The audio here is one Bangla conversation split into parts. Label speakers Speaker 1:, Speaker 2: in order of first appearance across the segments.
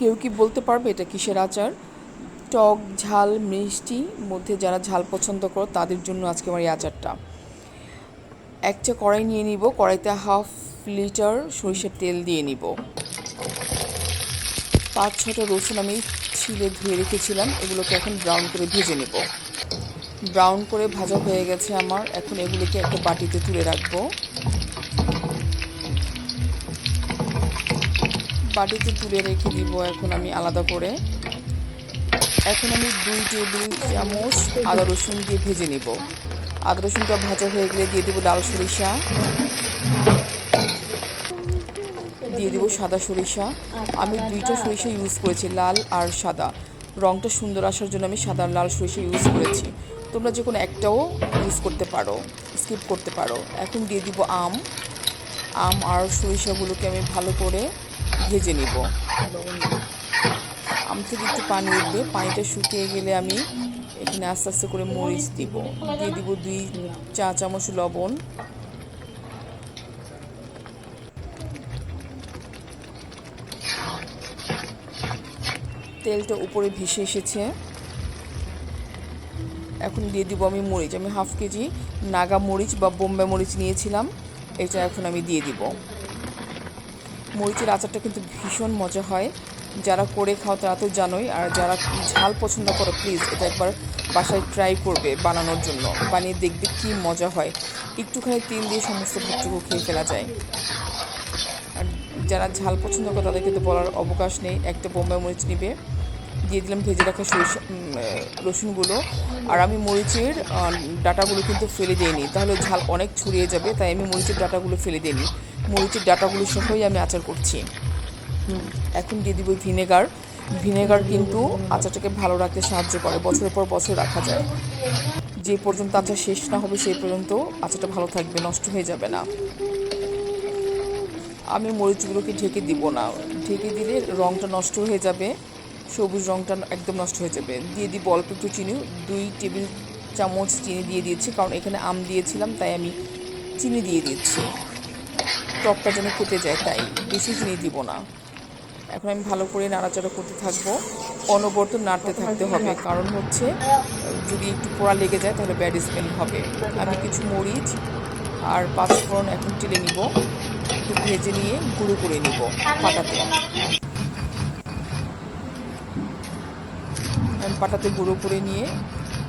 Speaker 1: কেউ কি বলতে পারবে এটা কিসের আচার? টক, ঝাল, মিষ্টি মধ্যে যারা ঝাল পছন্দ করো, তাদের জন্য আজকে আমার এই আচারটা। একটা কড়াই নিয়ে নিব, কড়াইতে হাফ লিটার সরিষার তেল দিয়ে নিব। পাঁচ, ছটা রসুন আমি ছিলে ধুয়ে রেখেছিলাম, এগুলোকে এখন ব্রাউন করে ভেজে নেব। ব্রাউন করে ভাজা হয়ে গেছে আমার, এখন এগুলোকে একটা বাটিতে তুলে রাখব। বাটিতে তুলে রেখে দিব এখন আমি আলাদা করে। এখন আমি দুই টেবিল চামচ আদা রসুন দিয়ে ভেজে নেব। আদা রসুনটা ভাজা হয়ে গেলে দিয়ে দেবো লাল সরিষা। দিয়ে দেবো সাদা সরিষা। আমি দুইটা সরিষা ইউজ করেছি, লাল আর সাদা। রংটা সুন্দর আসার জন্য আমি সাদা লাল সরিষা ইউজ করেছি। তোমরা যে কোনো একটাও ইউজ করতে পারো স্কিপ করতে পারো। এখন দিয়ে দিব আম। আম আর সরিষাগুলোকে আমি ভালো করে ভেজে নিব। আম থেকে একটু পানি উঠবে পানিটা শুকিয়ে গেলে আমি এখানে আস্তে আস্তে করে মরিচ দিব। দিয়ে দিব দুই চা চামচ লবণ। তেলটা উপরে ভেসে এসেছে। এখন দিয়ে দিব আমি মরিচ। আমি হাফ কেজি নাগা মরিচ বা বোম্বে মরিচ নিয়েছিলাম। এটা এখন আমি দিয়ে দিব। মরিচের আচারটা কিন্তু ভীষণ মজা হয়। যারা করে খাও তারা তো জানোই, আর যারা ঝাল পছন্দ করো প্লিজ এটা একবার বাসায় ট্রাই করবে বানানোর জন্য। বানিয়ে দেখবে কি মজা হয়। একটুখানি তেল দিয়ে সমস্ত ভাতটুকু খেয়ে ফেলা যায়। আর যারা ঝাল পছন্দ করে তাদের কিন্তু বলার অবকাশ নেই। একটা বোম্বাই মরিচ নেবে। দিয়ে দিলাম ভেজে রাখা সরিষা রসুনগুলো। আর আমি মরিচের ডাটাগুলো কিন্তু ফেলে দিইনি। তাহলে ঝাল অনেক ছড়িয়ে যাবে, তাই আমি মরিচের ডাটাগুলো ফেলে দিইনি। মরিচের ডাটাগুলো সহই আমি আচার করছি। এখন দিয়ে দিব ভিনেগার। ভিনেগার কিন্তু আচারটাকে ভালো রাখতে সাহায্য করে, বছরের পর বছর রাখা যায়। যে পর্যন্ত আচার শেষ না হবে, সেই পর্যন্ত আচারটা ভালো থাকবে, নষ্ট হয়ে যাবে না। আমি মরিচগুলোকে ঢেকে দিব না। ঢেকে দিলে রঙটা নষ্ট হয়ে যাবে। সবুজ রঙটা একদম নষ্ট হয়ে যাবে। দিয়ে দিব অল্প একটু চিনি, দুই টেবিল চামচ চিনি দিয়ে দিয়েছি, কারণ এখানে আম দিয়েছিলাম, তাই আমি চিনি দিয়ে দিচ্ছি টকটা যেন কেটে যায়, তাই বেশি চিনি দিব না। এখন আমি ভালো করে নাড়াচাড়া করতে থাকব। অনবরত নাড়তে থাকতে হবে, কারণ হচ্ছে, যদি একটু পোড়া লেগে যায়, তাহলে ব্যাড স্মেল হবে। আমি কিছু মরিচ আর পাঁচফোড়ন এখন টেলে নিব, একটু ভেজে নিয়ে গুঁড়ো করে নিব পাটাতে। পাটাতে গুঁড়ো করে নিয়ে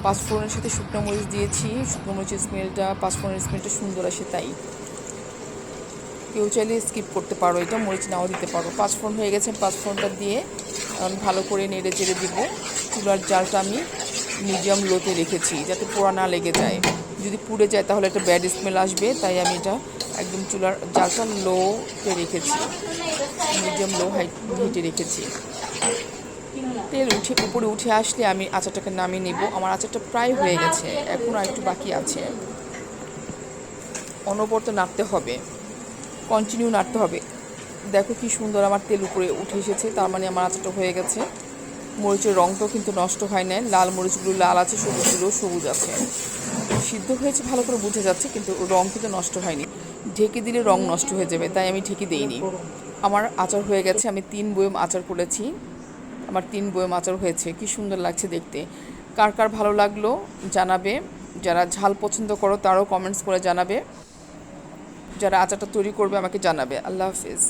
Speaker 1: পাঁচফোড়নের সাথে শুকনো মরিচ দিয়েছি। শুকনো মরিচের স্মেলটা পাঁচফোড়নের স্মেলটা সুন্দর আসে তাই। কেউ চাইলে স্কিপ করতে পারো এটা, মরিচ নাও দিতে পারো। পাঁচফোড়ন হয়ে গেছে, পাঁচফোড়নটা দিয়ে ভালো করে নেড়ে চেড়ে দিব। চুলার জালটা আমি মিডিয়াম লোতে রেখেছি, যাতে পোড়া না লেগে যায়। যদি পুড়ে যায় তাহলে একটা ব্যাড স্মেল আসবে, তাই আমি এটা একদম চুলার জালটা লোতে রেখেছি। মিডিয়াম লো হাইট হিটে রেখেছি। তেল উঠে, উপরে উঠে আসলে আমি আচারটাকে নামিয়ে নেব। আমার আচারটা প্রায় হয়ে গেছে, এখন আর একটু বাকি আছে। অনবরত নাড়তে হবে কন্টিনিউ নাড়তে হবে। দেখো কি সুন্দর আমার তেল উপরে উঠে এসেছে, তার মানে আমার আচারটা হয়ে গেছে। মরিচের রঙটাও কিন্তু নষ্ট হয় না লাল মরিচগুলো লাল আছে সবুজগুলো সবুজ আছে। সিদ্ধ হয়েছে ভালো করে বুঝে যাচ্ছে, কিন্তু রং কিন্তু নষ্ট হয়নি। ঢেকে দিলে রং নষ্ট হয়ে যাবে, তাই আমি ঢেকে দিইনি। আমার আচার হয়ে গেছে, আমি তিন বয়ম আচার করেছি। আমার তিন বইয়ে আচার হয়েছে, কি সুন্দর লাগছে দেখতে। কার কার ভালো লাগল জানাবে, যারা ঝাল পছন্দ করো তারাও কমেন্টস করে জানাবে, যারা আচারটা তৈরি করবে আমাকে জানাবে। আল্লাহ হাফিজ।